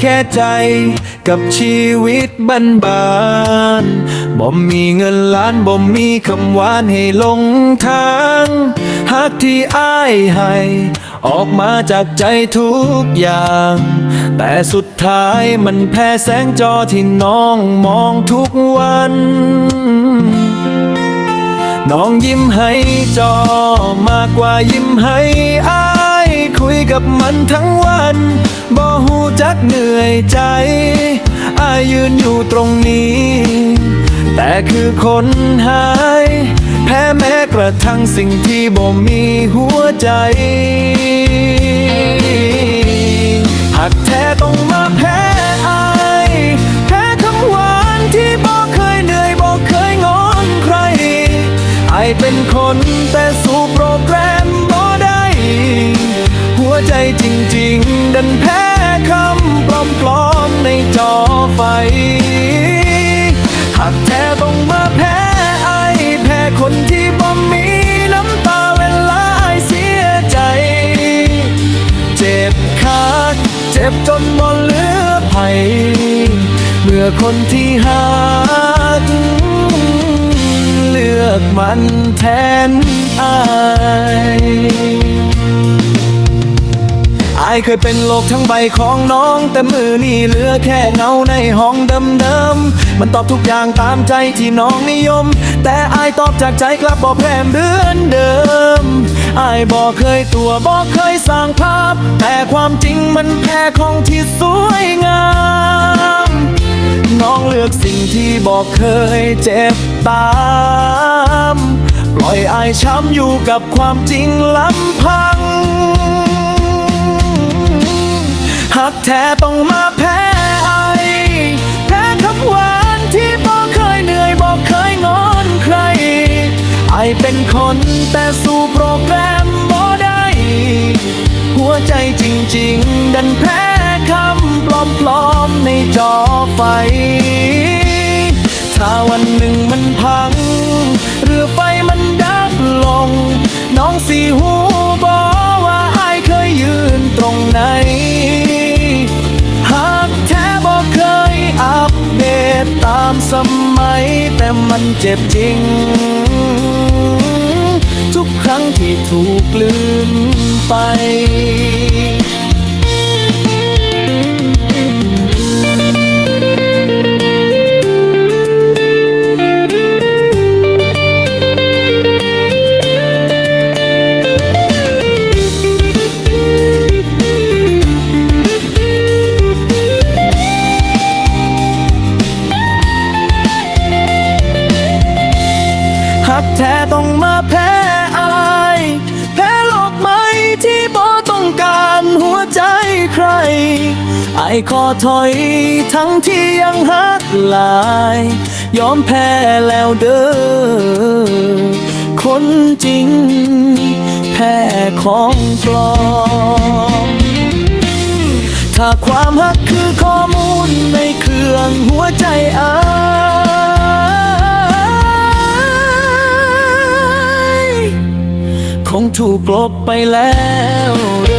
แค่ใจ กับชีวิตบันบานบ่มีเงินล้านบ่มีคำหวานให้หลงทางหักที่อ้ายให้ ออกมาจากใจทุกอย่าง แต่สุดท้ายมันแพ้แสงจอที่น้องมองทุกวันน้องยิ้มให้จอมากกว่ายิ้มให้อาย กับมันทั้งวันบ่หูจักเหนื่อยใจอายืนอยู่ตรงนี้ แต่คือคนหายแพ้แม้กระทั่งสิ่งที่บ่มีหัวใจหากแท้ต้องมาแพ้อายแพ้คำหวานที่บอกเคยเหนื่อยบอกเคยงอนใครไอเป็นคน ดันแพ้คำปลอมๆในจอไฟ หากแท้ต้องมาแพ้ไอแพ้คนที่บ่มีน้ำตาเวลาไอเสียใจ เจ็บคักเจ็บจนบ่เหลือภัย เมื่อคนที่หักเลือกมันแทนไอ อายเคยเป็นโลกทั้งใบของน้อง แต่มือนี่เหลือแค่เงาในห้องเดิมๆมันตอบทุกอย่างตามใจที่น้องนิยม แต่อายตอบจากใจกลับบอกแพรมเดือนเดิมอายบอกเคยตัวบอกเคยสร้างภาพ แต่ความจริงมันแค่ของที่สวยงามน้องเลือกสิ่งที่บอกเคยเจ็บตามปล่อยอายช้ำอยู่กับความจริงลำพัง หักแท้ต้องมาแพ้ไอแพ้คำหวานที่บอกเคยเหนื่อยบอกเคยงอนใคร ไอเป็นคนแต่สู้โปรแกรมบ่ได้ หัวใจจริง ๆ ดันแพ้คำปลอมๆในจอไฟ ถ้าวันหนึ่งมันพัง เรือไฟมันดับลง น้องสีหู ตตามสมัย แต่มันเจ็บจริง ทุกครั้งที่ถูกลืมไป ไอขอถอยทั้งที่ยังหักหลาย ยอมแพ้แล้วเด้อคนจริง แพ้ของปลอมถ้าความหักคือข้อมูลในเครื่องหัวใจอายคงถูกลบไปแล้ว